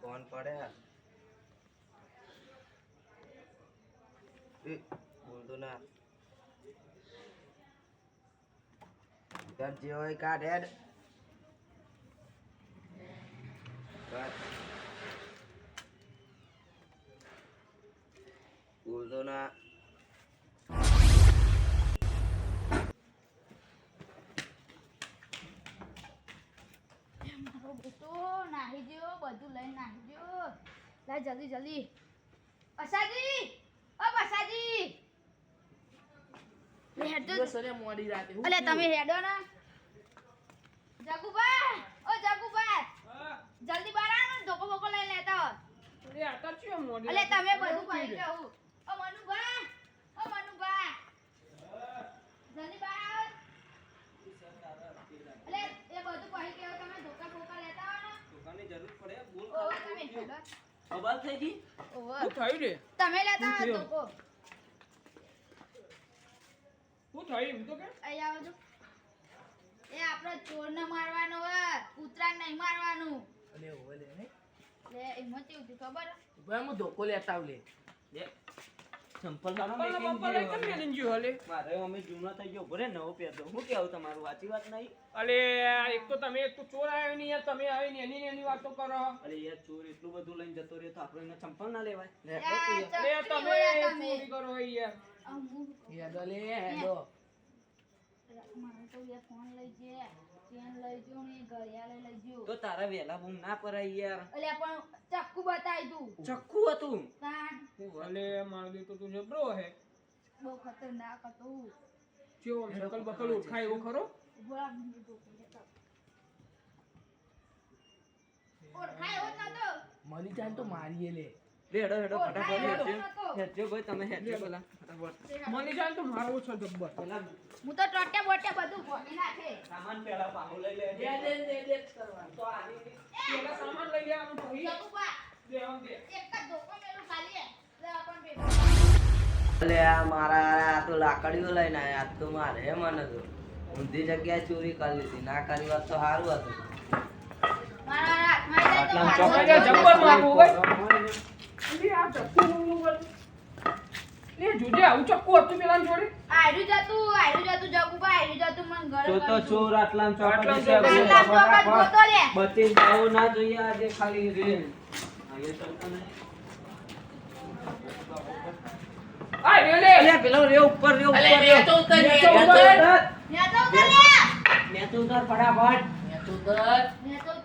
Phone પડે. એ, બોલતો ના. તાર જે હોય કાઢ હેડ કાઢ. બોલતો ના. બેટો નાહી જો બધું લઈને નાહી જો લા જલ્દી જલ્દી. અસાજી ઓ પસાજી લે હેડ તો. મોડી રાતે અલે તમે હેડો ને. જગુબા ઓ જગુબા જલ્દી બહાર આવો ને ધોકો બોકો લઈ લેતા તો અલે તમે બધું મનુભા ઓ મનુભા જલ્દી બહાર આવો અલે એ બધું કહી કેવું તમે ધોકા બોકા લેતા આવો ને દુકાનની જરૂર પડે બોલ ઓવે તમે હેડો ખબર થઈ ગઈ? ઓવે શું થયું રે? તમે લેતા શું આવો ધોકો શું થયું એમ તો કે? અહીં આવો એ આપણો ચોરને મારવાનો હે કૂતરાને નહીં મારવાનું. અલે ઓવે લે ને લે એમાં ખબર? હે? ભાઈ હું ધોકો લેતા આવ લે. લે ચંપલ તારો પપ્પા મેકિંગ પપ્પા લઈ કેમ મેલીને ગયો હલે મારે અમે જૂનો થઈ ગયો ભરે નવો પહેરતો હું કેવું તમારું સાચી વાત નહીં? અલે એક તો તમે એક તો ચોર આવ્યો નહીં યાર તમે આવી ને એની એની વાતો કરો. અરે યાર ચોર એટલું બધું લઈને જતો રહ્યો તો આપણે એને ચંપલ ના લેવાય. તમે ચોરી કરો યાર. આ લે હેડો. તો યાર ફોન લઈ જે ચેન લઈ જો ને ઘડિયાળ લઈ જો તો તારા વેલા બૂમ ના પરાય યાર. અલ્યા પણ ચક્કુ બતાવી તું. ચક્કુ હતું? કાન માર દે તો તું જબરો હે. બહુ ખતરનાક હતું ચેવો શકલ બકલ ઉઠાય એવો ખરો? મની જાય તો મારીએ લે. લે હેડો હેડો ફટાફટ હેડજો. ભાઈ તમે હેડજો પેલા. ફટાફટ. મની જાય તો મારવો છે જબ્બર. પેલા હું તો ટોટે બોટે બધું ભોગી નાખે. સામાન પેલા પાહો લઈ લે. દે દે દે દે કરવાનું તો આની પેલા સામાન લઈ લેવાનું પછી દે આમ દે એક જ ધોકો મેલું ખાલી. લે આપણ ભેગો અલે આ મારા આ તો લાકડીઓ લઈને આયા આજ તો મારે મને તો. ઊંધી જગ્યાએ ચોરી કરી લીધી. ના કરી વાત તો સારું હતું. મારા હાથમાં જાય તો આટલા લે. બચી જવું ના જોઈએ આજે ખાલી રે અહીંયા ચાલતો નહીં. આ રે લે અલ્યા પેલો રે ઉપર રે ઉપર રે. રે તો ઉતર, રે રે તો તો ઉતર. ઉતર. તો ઉતર લે તો ઉતર ફટાફટ. ને તો ઉતર.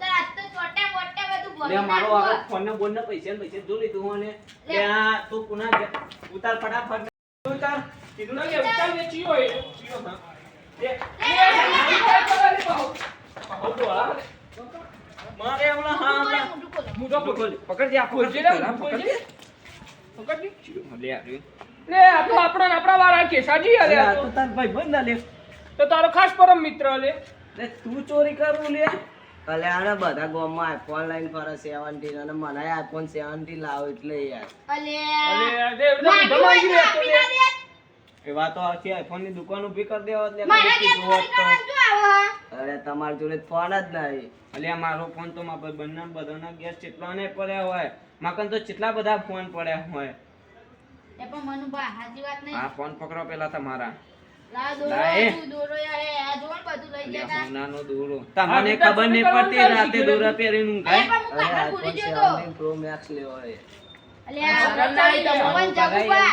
આજ તો ચોટે બોટે બધું ભરી લે મારો આ ફોન ને બોન ને પૈસા ને પૈસા જો લીધું અને લે આ તું કુના ઉતાર ફટાફટ. ઉતાર. કીધું ના કે ઉતાર. ને ચિયો એ. ચિયો હા. લે ઉતાર કરો લે પાહો. પાહો ડોળા મારે હમણાં હા હમણાં ખોલો, મોઢું ખોલો. મુઢો પકડ. પકડ જે આ ખોલજે. પકડ પકડ પકડ લે આ તો આપણા આપણા વાળા કેસાજી અરે આલે આ તો. તાર ભાઈ બંધ ના લે. તો તારો ખાસ પરમ મિત્ર લે. લે તું ચોરી કરું લે. અલે આને બધા ગામમાં આઈફોન લઈને ફરે 17 અને મને આઈફોન 17 લાવ એટલે યાર. અલે અલે દે ભમાઈ ગયો હોય તો આપી ના દે. એવા તો આખી આઈફોનની દુકાન ઊભી કરી દેવા એટલે મારા તો. અરે તમાર જોડે ફોન જ નહીં. અલ્યા મારો ફોન તો મારા બંને બધાના ગેસ ચેટલા ને પડ્યા હોય. માકન તો કેટલા બધા ફોન પડ્યા હોય. એ પણ મનુભાઈ સાચી વાત નહીં. આ ફોન પકડો પેલા તમારા એ તમને ખબર નહીં પડતી રાતે દોરા પહેરીને ઊંઘાય અરે ગયો તો. iPhone 17 Pro Max લેવો છે અલ્યા, આ શરમ ના આવી પણ તમારે? જગુબા,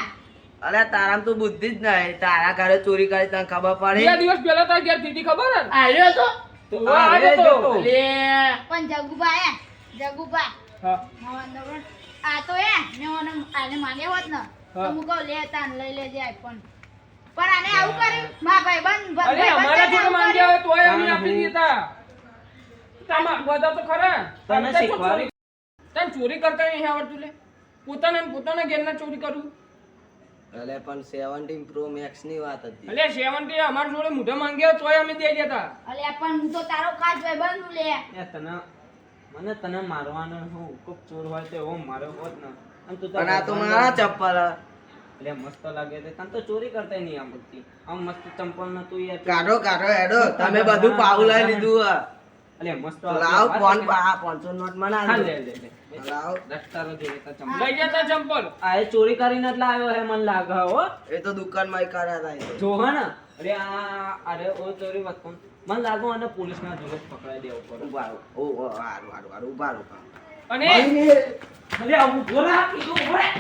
અરે તારામ તો બુદ્ધિ જ નહીં. તારા ઘરે ચોરી કરી તને ખબર બે દિવસ પહેલા તાર ઘેર દીધી ખબર આવ્યો તો. તો આ તો. જોતો. પણ જગુબા હે, જગુબા, હા. આ તો હે, મેં આને માંગ્યો હોત ને, તો હા. હું કહું, લે તાન લઈ લેજે iPhone. પણ. આને આવું કર્યું, મારા ભાઈબંધ- અરે અમારા જોડે આવું માંગ્યા તોય અમે આપી દેતા તમાર બધા તો ખરા. તને તને શીખવાડી? તને ચોરી કરતા નહીં આવડતું લે. પોતાના પોતાના ઘેરના ચોરી કરું. અલે પણ 17 Pro Max ની વાત હતી. અલે સેવન્ટી અમાર જોડે મોઢા માંગ્યા હોય તોય અમે દઈ દેતા. અલે પણ હું તો તારો ખાસ ભાઈબંધ છું લે. એ તને મને તને મારવાનો હું કોક ચોર હોય તો એવો મારો હોત ને. અને તું પણ આ તો મારા ચપ્પલ. એટલે મસ્ત લાગે છે. તને તો ચોરી કરતા નહીં આવડતી આમ મસ્ત ચંપલ નતું યાર. કાઢો કાઢો એડો. તમે બધું પાઉલાઈ લીધું આ. એટલે મસ્ત લાવ ફોન. આ 500 નોટ મને આ લે લે લે. લાવ. દફતરો જોડે તો ચંપલ. લઈ જતા ચંપલ. આ એ ચોરી કરીને જ લાવ્યો હે મને લાગે હો. એ તો દુકાનમાં કર્યા હતા જો હે ને. અરે આ અરે ઓ ચોરી વાત કોણ? મને લાગો અને પોલીસ ના જ પકડાઈ દેવો પડે. ઊભા ઓ ઓ હારું હારું હારું. ઊભા રહો. અને અરે આ ઊભો કીધું ઊભો રહે.